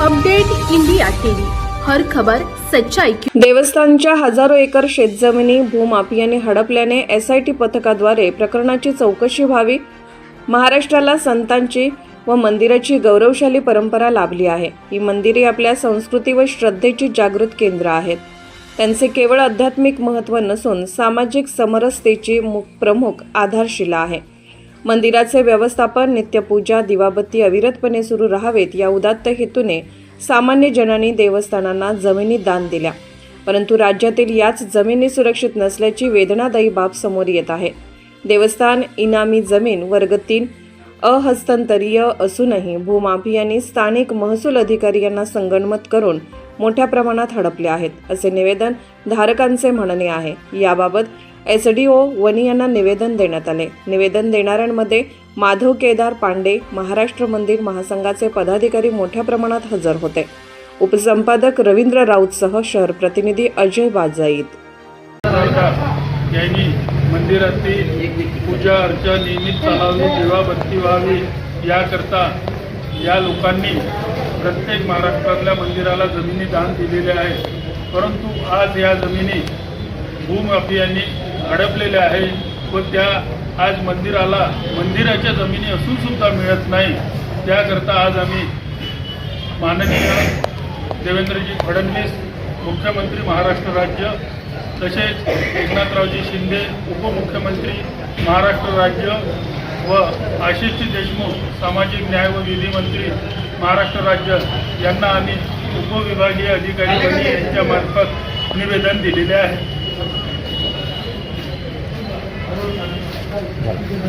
Update India TV. हर खबर सच्चाई देवस्थानच्या हजारो एकर शेतजमिनी भूमाफियाने हडपल्याने एस आय टी पथकाद्वारे प्रकरणाची चौकशी व्हावी महाराष्ट्राला संतांची व मंदिराची गौरवशाली परंपरा लाभली आहे. ही मंदिरे आपल्या संस्कृती व श्रद्धेची जागृत केंद्र आहेत. त्यांचे केवळ आध्यात्मिक महत्त्व नसून सामाजिक समरसतेची प्रमुख आधारशिला आहे. मंदिराचे व्यवस्थापन नित्यपूजा दिवाबत्ती अविरतपणे सुरू राहावेत या उदात्त हेतूने सामान्य जनांनी देवस्थानांना जमिनी दान दिल्या. परंतु राज्यातील याच जमिनी सुरक्षित नसल्याची वेदनादायी बाब समोर येत आहे. देवस्थान इनामी जमीन वर्ग तीन अहस्तांतरीय असूनही भूमाफियांनी स्थानिक महसूल अधिकारी यांना संगणमत करून मोठ्या प्रमाणात हडपले आहेत असे निवेदन धारकांचे म्हणणे आहे. याबाबत एस डी ओ वनी यांना निवेदन देण्यात आले. निवेदन देणाऱ्यांमध्ये माधव केदार पांडे महाराष्ट्र मंदिर महासंघाचे पदाधिकारी मोठ्या प्रमाणात हजर होते. उपसंपादक रवींद्र राऊतसह शहर प्रतिनिधी अजय बाजाईत. यांनी मंदिरातील पूजा अर्चा नियमित चालावी दिवाबत्ती व्हावी याकरता या लोकांनी प्रत्येक महाराष्ट्रातल्या मंदिराला जमिनी दान दिलेल्या आहे परंतु आज या जमिनी भूमाफियांनी अडपलेले आहे. व त्या आज मंदिराला मंदिराच्या जमिनी असून सुद्धा मिळत नाही. त्याकरता आज आम्ही माननीय देवेंद्रजी फडणवीस मुख्यमंत्री महाराष्ट्र राज्य तसेच एकनाथरावजी शिंदे उपमुख्यमंत्री महाराष्ट्र राज्य व आशिषजी देशमुख सामाजिक न्याय व विधी मंत्री महाराष्ट्र राज्य यांना आम्ही उपविभागीय अधिकारी यांच्यामार्फत निवेदन दिलेले आहे. Di.